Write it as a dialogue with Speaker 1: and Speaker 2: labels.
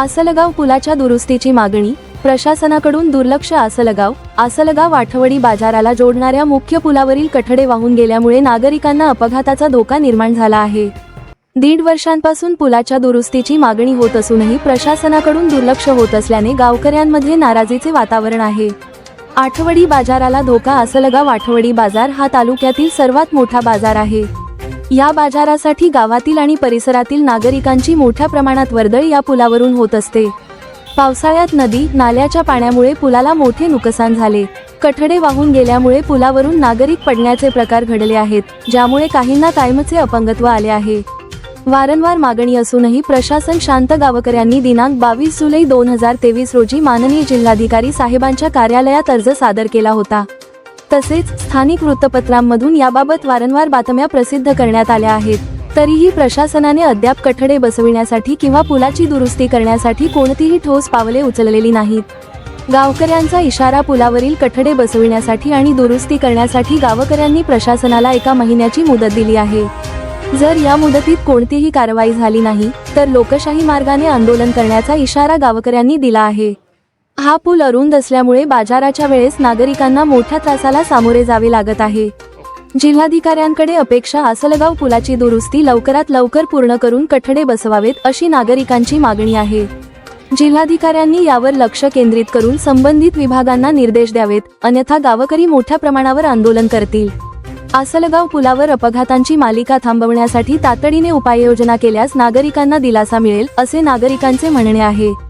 Speaker 1: आसलगाव पुलाच्या दुरुस्तीची मागणी प्रशासनाकडून दुर्लक्ष आसलगाव आसलगाव आठवडी बाजाराला जोडणाऱ्या मुख्य पुलावरील कठडे वाहून गेल्यामुळे नागरिकांना अपघाताचा धोका निर्माण झाला आहे. दीड वर्षांपासून पुलाच्या दुरुस्तीची मागणी होत असूनही प्रशासनाकडून दुर्लक्ष होत असल्याने गावकऱ्यांमध्ये नाराजीचे वातावरण आहे. आठवडी बाजाराला धोका आसलगाव आठवडी बाजार हा तालुक्यातील सर्वात मोठा बाजार आहे. या बाजारासाठी गावातील आणि परिसरातील नागरिकांची मोठ्या प्रमाणात वर्दळ या पुलावरून होत असते. पावसाळ्यात नदी नाल्याच्या पाण्यामुळे पुलाला मोठे नुकसान झाले. कठडे वाहून गेल्यामुळे पुलावरून नागरिक पडण्याचे प्रकार घडले आहेत ज्यामुळे काहींना कायमचे अपंगत्व आले आहे. वारंवार मागणी असूनही प्रशासन शांत गावकऱ्यांनी दिनांक बावीस जुलै दोन हजार तेवीस रोजी माननीय जिल्हाधिकारी साहेबांच्या कार्यालयात अर्ज सादर केला होता. तसेच स्थानिक वृत्तपत्रांमधून याबाबत वारंवार बातम्या प्रसिद्ध करण्यात आल्या आहेत. तरीही प्रशासनाने अद्याप कठडे बसविण्यासाठी किंवा पुलाची दुरुस्ती करण्यासाठी कोणतीही ठोस पावले उचललेली नाहीत. गावकऱ्यांचा इशारा पुलावरील कठडे बसविण्यासाठी आणि दुरुस्ती करण्यासाठी गावकऱ्यांनी प्रशासनाला एका महिन्याची मुदत दिली आहे. जर या मुदतीत कोणतीही कारवाई झाली नाही तर लोकशाही मार्गाने आंदोलन करण्याचा इशारा गावकऱ्यांनी दिला आहे. हा पूल अरुंद असल्यामुळे बाजाराच्या वेळेस नागरिकांना मोठ्या त्रासाला सामोरे जावे लागत आहे. जिल्हाधिकाऱ्यांकडे अपेक्षा आसलगाव पुलाची दुरुस्ती लवकरात लवकर पूर्ण करून कठडे बसवावेत अशी नागरिकांची मागणी आहे. जिल्हाधिकाऱ्यांनी यावर लक्ष केंद्रित करून संबंधित विभागांना निर्देश द्यावेत अन्यथा गावकरी मोठ्या प्रमाणावर आंदोलन करतील. आसलगाव पुलावर अपघातांची मालिका थांबवण्यासाठी तातडीने उपाययोजना केल्यास नागरिकांना दिलासा मिळेल असे नागरिकांचे म्हणणे आहे.